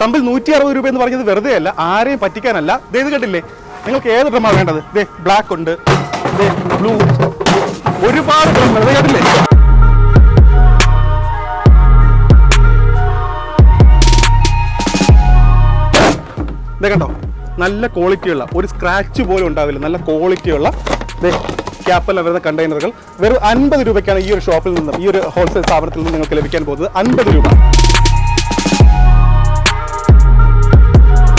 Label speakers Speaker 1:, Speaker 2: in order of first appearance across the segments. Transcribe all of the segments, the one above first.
Speaker 1: തമ്പിൽ നൂറ്റി അറുപത് രൂപ എന്ന് പറഞ്ഞത് വെറുതെ അല്ല ആരെയും പറ്റിക്കാനല്ല. ഇത് കണ്ടില്ലേ? നിങ്ങൾക്ക് ഏത് ഡ്രമ്മാണ് വേണ്ടത്? ദേ ബ്ലാക്ക് ഉണ്ട്. ബ്ലൂ ഒരുപാട് ഡ്രമ്മ ദേ കണ്ടില്ലേ? ദേ കണ്ടോ? നല്ല ക്വാളിറ്റിയുള്ള ഒരു സ്ക്രാച്ച് പോലും ഉണ്ടാവില്ല. നല്ല ക്വാളിറ്റിയുള്ള ക്യാപ്പെല്ലാം വരുന്ന കണ്ടെയ്നറുകൾ വെറും അൻപത് രൂപയ്ക്കാണ് ഈ ഒരു ഷോപ്പിൽ നിന്നും ഈ ഒരു ഹോൾസെയിൽ സ്ഥാപനത്തിൽ നിന്നും നിങ്ങൾക്ക് ലഭിക്കാൻ പോകുന്നത് അൻപത് രൂപ.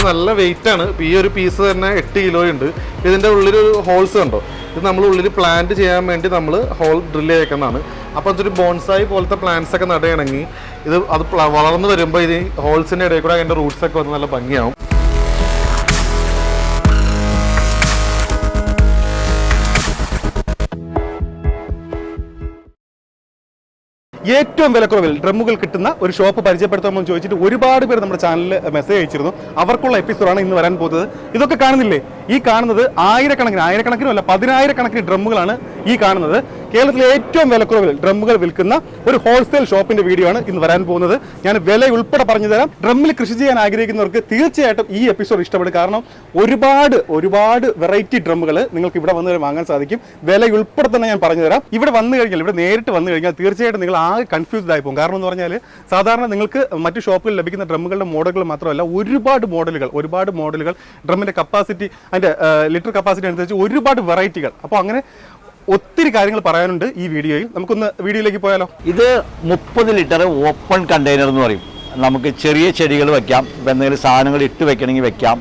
Speaker 2: നല്ല വെയിറ്റ് ആണ്. ഈ ഒരു പീസ് തന്നെ എട്ട് കിലോ ഉണ്ട്. ഇതിന്റെ ഉള്ളിൽ ഒരു ഹോൾസ് ഉണ്ടോ ഇത് നമ്മൾ ഉള്ളിൽ പ്ലാന്റ് ചെയ്യാൻ വേണ്ടി നമ്മൾ ഹോൾ ഡ്രില്ല് ചെയ്യേക്കുന്നതാണ് അപ്പോൾ അതൊരു ബോൺസായി പോലത്തെ പ്ലാന്റ്സ് ഒക്കെ നടുകയാണെങ്കിൽ ഇത് അത് വളർന്നു വരുമ്പോൾ ഇത് ഹോൾസിന്റെ ഇടയിൽ കൂടെ അതിന്റെ റൂട്ട്സ് ഒക്കെ വന്ന് നല്ല ഭംഗിയാവും.
Speaker 1: ഏറ്റവും വിലക്കുറവിൽ ഡ്രമ്മുകൾ കിട്ടുന്ന ഒരു ഷോപ്പ് പരിചയപ്പെടുത്തണമെന്ന് ചോദിച്ചിട്ട് ഒരുപാട് പേര് നമ്മുടെ ചാനലിൽ മെസ്സേജ് അയച്ചിരുന്നു. അവർക്കുള്ള എപ്പിസോഡാണ് ഇന്ന് വരാൻ പോകുന്നത്. ഇതൊക്കെ കാണുന്നില്ലേ? ഈ കാണുന്നത് ആയിരക്കണക്കിന് ആയിരക്കണക്കിനും അല്ല പതിനായിരക്കണക്കിന് ഡ്രമ്മുകളാണ് ഈ കാണുന്നത്. കേരളത്തിലെ ഏറ്റവും വിലക്കുറവിൽ ഡ്രമ്മുകൾ വിൽക്കുന്ന ഒരു ഹോൾസെയിൽ ഷോപ്പിന്റെ വീഡിയോ ആണ് ഇന്ന് വരാൻ പോകുന്നത്. ഞാൻ വില ഉൾപ്പെടെ പറഞ്ഞു തരാം. ഡ്രമ്മിൽ കൃഷി ചെയ്യാൻ ആഗ്രഹിക്കുന്നവർക്ക് തീർച്ചയായിട്ടും ഈ എപ്പിസോഡ് ഇഷ്ടപ്പെടും. കാരണം ഒരുപാട് ഒരുപാട് വെറൈറ്റി ഡ്രമ്മുകൾ നിങ്ങൾക്ക് ഇവിടെ വന്ന് വാങ്ങാൻ സാധിക്കും. വില ഉൾപ്പെടെ തന്നെ ഞാൻ പറഞ്ഞു തരാം. ഇവിടെ വന്നു കഴിഞ്ഞാൽ ഇവിടെ നേരിട്ട് വന്നു കഴിഞ്ഞാൽ തീർച്ചയായിട്ടും നിങ്ങൾ ആകെ കൺഫ്യൂസ്ഡ് ആയി പോകും. കാരണം എന്ന് പറഞ്ഞാൽ സാധാരണ നിങ്ങൾക്ക് മറ്റു ഷോപ്പുകളിൽ ലഭിക്കുന്ന ഡ്രമ്മുകളുടെ മോഡലുകൾ മാത്രമല്ല ഒരുപാട് മോഡലുകൾ ഒരുപാട് മോഡലുകൾ ഡ്രമ്മിന്റെ കപ്പാസിറ്റി അതിന്റെ ലിറ്റർ കപ്പാസിറ്റി അനുസരിച്ച് ഒരുപാട് വെറൈറ്റികൾ അപ്പോൾ അങ്ങനെ ഒത്തിരി കാര്യങ്ങൾ പറയാനുണ്ട് ഈ വീഡിയോയിൽ. നമുക്കൊന്ന് വീഡിയോയിലേക്ക് പോയാലോ?
Speaker 3: ഇത് മുപ്പത് ലിറ്റർ ഓപ്പൺ കണ്ടെയ്നർ എന്ന് പറയും. നമുക്ക് ചെറിയ ചെടികൾ വെക്കാം. ഇപ്പം എന്തെങ്കിലും സാധനങ്ങൾ ഇട്ട് വെക്കണമെങ്കിൽ വെക്കാം.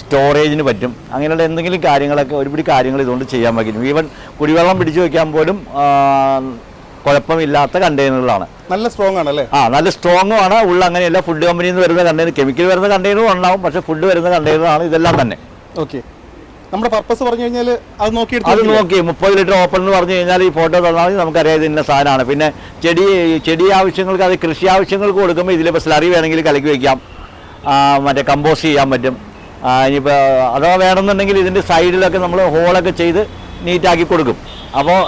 Speaker 3: സ്റ്റോറേജിന് പറ്റും. അങ്ങനെയുള്ള എന്തെങ്കിലും കാര്യങ്ങളൊക്കെ ഒരുപിടി കാര്യങ്ങൾ ഇതുകൊണ്ട് ചെയ്യാൻ പറ്റും. ഈവൻ കുടിവെള്ളം പിടിച്ചു വെക്കാൻ പോലും കുഴപ്പമില്ലാത്ത കണ്ടെയ്നറുകളാണ്.
Speaker 1: നല്ല സ്ട്രോങ് ആണ് അല്ലേ?
Speaker 3: ആ നല്ല സ്ട്രോങ്ങും ആണ്. ഉള്ള അങ്ങനെയല്ല ഫുഡ് കമ്പനിയിൽ നിന്ന് വരുന്ന കണ്ടെയ്നർ കെമിക്കൽ വരുന്ന കണ്ടെയ്നറും ഉണ്ടാവും. പക്ഷേ ഫുഡ് വരുന്ന കണ്ടെയ്നറാണ് ഇതെല്ലാം തന്നെ.
Speaker 1: ഓക്കെ നമ്മുടെ പർപ്പസ് പറഞ്ഞു കഴിഞ്ഞാൽ അത് നോക്കി
Speaker 3: അത് നോക്കി മുപ്പത് ലിറ്റർ ഓപ്പൺ എന്ന് പറഞ്ഞു കഴിഞ്ഞാൽ ഈ ഫോട്ടോ തന്നാൽ നമുക്കറിയാം ഇതിന്റെ ഇന്ന സാധനമാണ്. പിന്നെ ചെടി ചെടി ആവശ്യങ്ങൾക്ക് അത് കൃഷി ആവശ്യങ്ങൾക്ക് കൊടുക്കുമ്പോൾ ഇതിലിപ്പോൾ സ്ലറി വേണമെങ്കിൽ കലക്കി വയ്ക്കാം മറ്റേ കമ്പോസ്റ്റ് ചെയ്യാൻ പറ്റും. ഇനിയിപ്പോൾ അഥവാ വേണമെന്നുണ്ടെങ്കിൽ ഇതിന്റെ സൈഡിലൊക്കെ നമ്മൾ ഹോളൊക്കെ ചെയ്ത് നീറ്റാക്കി കൊടുക്കും. അപ്പോൾ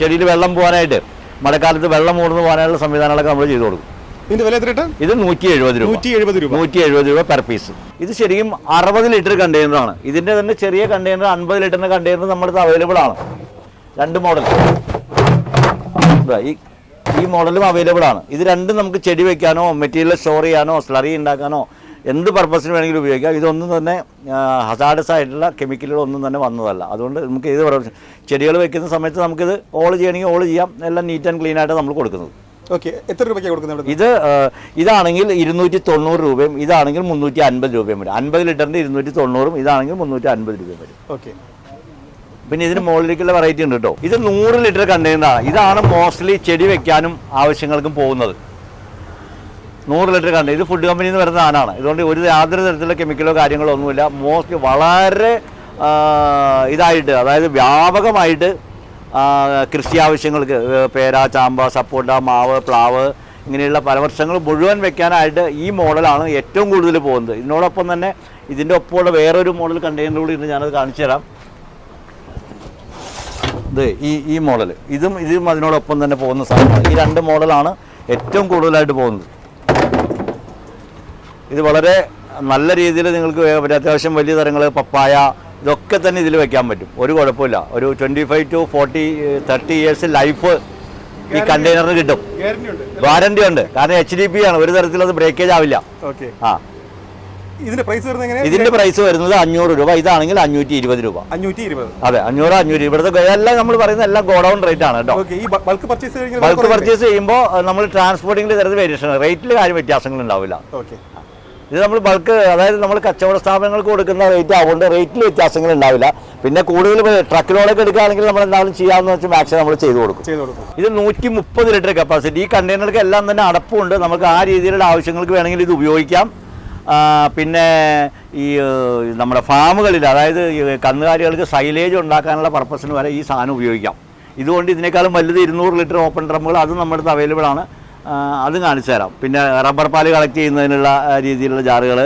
Speaker 3: ചെടിയിൽ വെള്ളം പോകാനായിട്ട് മഴക്കാലത്ത് വെള്ളം മൂർന്ന് പോകാനുള്ള സംവിധാനങ്ങളൊക്കെ നമ്മൾ ചെയ്തു കൊടുക്കും.
Speaker 1: ഇതിന്റെ വില എത്രയിട്ട്
Speaker 3: ഇത് നൂറ്റി എഴുപത് രൂപ.
Speaker 1: നൂറ്റി എഴുപത് രൂപ.
Speaker 3: നൂറ്റി എഴുപത് രൂപ പെർ പീസ് ഇത് ശരിക്കും അറുപത് ലിറ്റർ കണ്ടെയ്നറാണ് ഇതിന്റെ തന്നെ ചെറിയ കണ്ടെയ്നർ അൻപത് ലിറ്ററിന്റെ കണ്ടെയ്നർ നമ്മുടെ അവൈലബിൾ ആണ്. രണ്ട് മോഡൽ ഈ ഈ മോഡലും അവൈലബിൾ ആണ്. ഇത് രണ്ടും നമുക്ക് ചെടി വെക്കാനോ മെറ്റീരിയൽ സ്റ്റോർ ചെയ്യാനോ സ്ലറി ഉണ്ടാക്കാനോ എന്ത് പർപ്പസിന് വേണമെങ്കിലും ഉപയോഗിക്കാം. ഇതൊന്നും തന്നെ ഹസാഡസ് ആയിട്ടുള്ള കെമിക്കലുകളൊന്നും തന്നെ വന്നതല്ല. അതുകൊണ്ട് നമുക്ക് ഏത് ചെടികൾ വെക്കുന്ന സമയത്ത് നമുക്കിത് ഓൾ ചെയ്യണമെങ്കിൽ ഓൾ ചെയ്യാം. എല്ലാം നീറ്റ് ആൻഡ് ക്ലീൻ ആയിട്ട് നമ്മൾ കൊടുക്കുന്നത്.
Speaker 1: ഓക്കെ എത്ര രൂപയ്ക്കാണ് കൊടുക്കുന്നത്
Speaker 3: ഇത് ഇതാണെങ്കിൽ ഇരുന്നൂറ്റി തൊണ്ണൂറ് രൂപയും ഇതാണെങ്കിൽ മുന്നൂറ്റി അൻപത് രൂപയും വരും. അൻപത് ലിറ്ററിന്റെ ഇരുന്നൂറ്റി തൊണ്ണൂറും ഇതാണെങ്കിൽ മുന്നൂറ്റി അൻപത് രൂപയും വരും.
Speaker 1: ഓക്കെ
Speaker 3: പിന്നെ ഇതിന് മുകളിലേക്കുള്ള വെറൈറ്റി ഉണ്ട് കേട്ടോ. ഇത് നൂറ് ലിറ്റർ കണ്ടെയ്നറാണ് ഇതാണ് മോസ്റ്റ്ലി ചെടി വെക്കാനും ആവശ്യങ്ങൾക്കും പോകുന്നത്. നൂറ് ലിറ്റർ കണ്ടെയ്നർ ഇത് ഫുഡ് കമ്പനിയിൽ നിന്ന് വരുന്ന സാധനമാണ് ഇതുകൊണ്ട് ഒരു യാതൊരു തരത്തിലുള്ള കെമിക്കലോ കാര്യങ്ങളോ ഒന്നുമില്ല. മോസ്റ്റ്ലി വളരെ ഇതായിട്ട് അതായത് വ്യാപകമായിട്ട് കൃഷി ആവശ്യങ്ങൾക്ക് പേര ചാമ്പ സപ്പോട്ട മാവ് പ്ലാവ് ഇങ്ങനെയുള്ള പല പലവർഷങ്ങൾ മുഴുവൻ വെക്കാനായിട്ട് ഈ മോഡലാണ് ഏറ്റവും കൂടുതൽ പോകുന്നത്. ഇതിനോടൊപ്പം തന്നെ ഇതിന്റെ ഒപ്പമുള്ള വേറൊരു മോഡൽ കണ്ടെയ്നർ കൂടി ഇന്ന് ഞാനത് കാണിച്ചു തരാം. ഇത് ഈ ഈ മോഡൽ. ഇതും ഇതും അതിനോടൊപ്പം തന്നെ പോകുന്ന സാധനമാണ്. ഈ രണ്ട് മോഡലാണ് ഏറ്റവും കൂടുതലായിട്ട് പോകുന്നത്. ഇത് വളരെ നല്ല രീതിയിൽ നിങ്ങൾക്ക് അത്യാവശ്യം വലിയ തരങ്ങൾ പപ്പായ ഇതൊക്കെ തന്നെ ഇതിൽ വെക്കാൻ പറ്റും. ഒരു കുഴപ്പമില്ല. ഒരു twenty five to forty thirty years life ഈ കണ്ടെയ്നറിന് കിട്ടും. വാറണ്ടി ഉണ്ട്. കാരണം എച്ച് ഡി പി ആണ്. ഒരു തരത്തിൽ അത് ബ്രേക്കേജ് ആവില്ല.
Speaker 1: ഓക്കെ
Speaker 3: ആ.
Speaker 1: ഇതിന്റെ പ്രൈസ് വരുന്നത്
Speaker 3: ഇതിന്റെ പ്രൈസ് വരുന്നത് അഞ്ഞൂറ് രൂപ. ഇതാണെങ്കിൽ അഞ്ഞൂറ്റി ഇരുപത് രൂപ.
Speaker 1: അഞ്ഞൂറ്റി ഇരുപത്
Speaker 3: അതെ അഞ്ഞൂറ് അഞ്ഞൂറ്റി ഇവിടുത്തെ എല്ലാം നമ്മൾ പറയുന്ന എല്ലാം ഗോഡൗൺ റേറ്റ് ആണ് കേട്ടോ.
Speaker 1: ബൾക്ക് പർച്ചേസ്
Speaker 3: ബൾക്ക് പർച്ചേസ് ചെയ്യുമ്പോൾ നമ്മൾ ട്രാൻസ്പോർട്ടിംഗിൽ തരുന്ന വേരിയേഷൻ റേറ്റിൽ കാര്യം വ്യത്യാസങ്ങൾ ഉണ്ടാവില്ല.
Speaker 1: ഓക്കെ
Speaker 3: ഇത് നമ്മൾ ബൾക്ക് അതായത് നമ്മൾ കച്ചവട സ്ഥാപനങ്ങൾക്ക് കൊടുക്കുന്ന റേറ്റ് അതുകൊണ്ട് റേറ്റിൽ വ്യത്യാസങ്ങൾ ഉണ്ടാവില്ല പിന്നെ കൂടുതൽ ട്രക്കിലോടൊക്കെ എടുക്കുകയാണെങ്കിൽ നമ്മൾ എന്തായാലും ചെയ്യാമെന്ന് വെച്ചാൽ മാക്സിമം നമ്മൾ ചെയ്തു കൊടുക്കും. ഇത് നൂറ്റി മുപ്പത് ലിറ്റർ കപ്പാസിറ്റി ഈ കണ്ടെയ്നർക്ക് എല്ലാം തന്നെ അടപ്പുണ്ട്. നമുക്ക് ആ രീതിയിലുള്ള ആവശ്യങ്ങൾക്ക് വേണമെങ്കിൽ ഇത് ഉപയോഗിക്കാം. പിന്നെ ഈ നമ്മുടെ ഫാമുകളിൽ അതായത് കന്നുകാലികൾക്ക് സൈലേജ് ഉണ്ടാക്കാനുള്ള പർപ്പസിന് വരെ ഈ സാധനം ഉപയോഗിക്കാം. ഇതുകൊണ്ട് ഇതിനേക്കാളും വലുത് ഇരുന്നൂറ് ലിറ്റർ ഓപ്പൺ ഡ്രമ്മുകൾ അത് നമ്മുടെ അടുത്ത് അവൈലബിൾ ആണ്. അതും കാണിച്ചു തരാം. പിന്നെ റബ്ബർ പാൽ കളക്ട് ചെയ്യുന്നതിനുള്ള രീതിയിലുള്ള ജാറുകൾ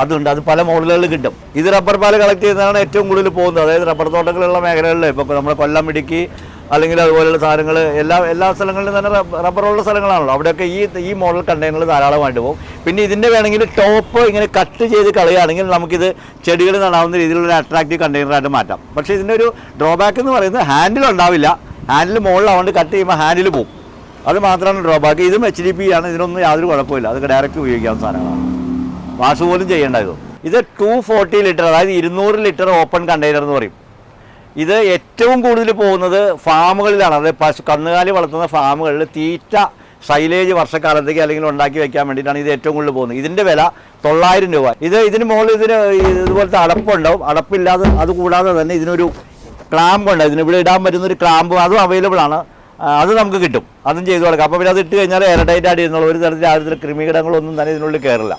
Speaker 3: അതുണ്ട്. അത് പല മോഡലുകളിൽ കിട്ടും. ഇത് റബ്ബർ പാൽ കളക്ട് ചെയ്യുന്നതാണ് ഏറ്റവും കൂടുതൽ പോകുന്നത്. അതായത് റബ്ബർ തോട്ടങ്ങളുള്ള മേഖലകളിൽ ഇപ്പോൾ നമ്മുടെ കൊല്ലം ഇടുക്കി അല്ലെങ്കിൽ അതുപോലെയുള്ള സാധനങ്ങൾ എല്ലാ എല്ലാ സ്ഥലങ്ങളിലും തന്നെ റബ്ബറുള്ള സ്ഥലങ്ങളാണല്ലോ. അവിടെയൊക്കെ ഈ ഈ മോഡൽ കണ്ടെയ്നർ ധാരാളമായിട്ട് പോകും. പിന്നെ ഇതിന്റെ വേണമെങ്കിൽ ടോപ്പ് ഇങ്ങനെ കട്ട് ചെയ്ത് കളയുകയാണെങ്കിൽ നമുക്കിത് ചെടികൾ നടാവുന്ന രീതിയിലുള്ള അട്രാക്റ്റീവ് കണ്ടെയ്നറായിട്ട് മാറ്റാം. പക്ഷേ ഇതിന്റെ ഒരു ഡ്രോബാക്ക് എന്ന് പറയുന്നത് ഹാൻഡിൽ ഉണ്ടാവില്ല. ഹാൻഡിൽ മുകളിലാവുകൊണ്ട് കട്ട് ചെയ്യുമ്പോൾ ഹാൻഡിൽ പോകും അത് മാത്രമാണ് ഡ്രോബാക്ക് ഇതും എച്ച് ഡി പി ആണ്. ഇതിനൊന്നും യാതൊരു കുഴപ്പമില്ല അതൊക്കെ ഡയറക്റ്റ് ഉപയോഗിക്കാവുന്ന സാധനങ്ങളാണ്. വാഷ് പോലും ചെയ്യേണ്ട ഇത്. ഇത് ടു ഫോർട്ടി ലിറ്റർ അതായത് ഇരുന്നൂറ് ലിറ്റർ ഓപ്പൺ കണ്ടെയ്നർ എന്ന് പറയും. ഇത് ഏറ്റവും കൂടുതൽ പോകുന്നത് ഫാമുകളിലാണ്. അതായത് പശു കന്നുകാലി വളർത്തുന്ന ഫാമുകളിൽ തീറ്റ സൈലേജ് വർഷക്കാലത്തേക്ക് അല്ലെങ്കിൽ ഉണ്ടാക്കി വെക്കാൻ വേണ്ടിയിട്ടാണ് ഇത് ഏറ്റവും കൂടുതൽ പോകുന്നത്. ഇതിന്റെ വില തൊള്ളായിരം രൂപ. ഇത് ഇതിന് മുകളിൽ ഇതിന് ഇതുപോലത്തെ അടപ്പുണ്ടാവും അടപ്പില്ലാതെ അത് കൂടാതെ തന്നെ ഇതിനൊരു ക്ലാമ്പ് ഉണ്ട് ഇതിന് ഇവിടെ ഇടാൻ പറ്റുന്ന ഒരു ക്ലാമ്പ് അതും അവൈലബിൾ ആണ്. അത് നമുക്ക് കിട്ടും. അതും ചെയ്തു കൊടുക്കാം. അപ്പോൾ പിന്നെ അത് ഇട്ട് കഴിഞ്ഞാൽ എയർടൈറ്റ് ആയിട്ട് ഇരുന്നുള്ള ഒരു തരത്തിൽ ആദ്യത്തിൽ കൃമികീടങ്ങളൊന്നും തന്നെ ഇതിനുള്ളിൽ കയറില്ല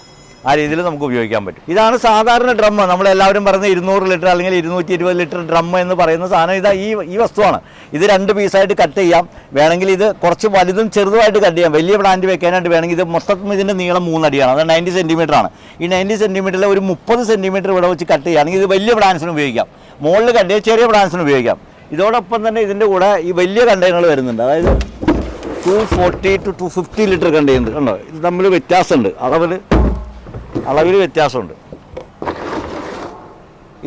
Speaker 3: ആ രീതിയിൽ നമുക്ക് ഉപയോഗിക്കാൻ പറ്റും. ഇതാണ് സാധാരണ ഡ്രം നമ്മളെല്ലാവരും പറയുന്ന ഇരുന്നൂറ് ലിറ്റർ അല്ലെങ്കിൽ ഇരുന്നൂറ്റി ഇരുപത് ലിറ്റർ ഡ്രം എന്ന് പറയുന്ന സാധനം ഇതാ ഈ ഈ വസ്തുവാണ്. ഇത് രണ്ട് പീസായിട്ട് കട്ട് ചെയ്യാം. വേണമെങ്കിൽ ഇത് കുറച്ച് വലുതും ചെറുതുമായിട്ട് കട്ട് ചെയ്യാം. വലിയ പ്ലാന്റ് വെക്കാനായിട്ട് വേണമെങ്കിൽ ഇത് മൊത്തം ഇതിന്റെ നീളം മൂന്നടിയാണ്. അത് നയന്റി സെന്റിമീറ്റർ ആണ്. ഈ നയന്റി സെന്റിമീറ്ററിൽ ഒരു മുപ്പത് സെന്റിമീറ്റർ ഇവിടെ വെച്ച് കട്ട് ചെയ്യുകയാണെങ്കിൽ ഇത് വലിയ പ്ലാന്റ്സിന് ഉപയോഗിക്കാം. മുകളിൽ കട്ട് ചെയ്യാൻ ചെറിയ പ്ലാന്റ്സിന് ഉപയോഗിക്കാം. ഇതോടൊപ്പം തന്നെ ഇതിന്റെ കൂടെ ഈ വലിയ കണ്ടെയ്നറുകൾ വരുന്നുണ്ട്. അതായത് two forty to two fifty litre container കണ്ടോ? ഇത് തമ്മിൽ വ്യത്യാസമുണ്ട്. അളവിൽ അളവിൽ വ്യത്യാസമുണ്ട്.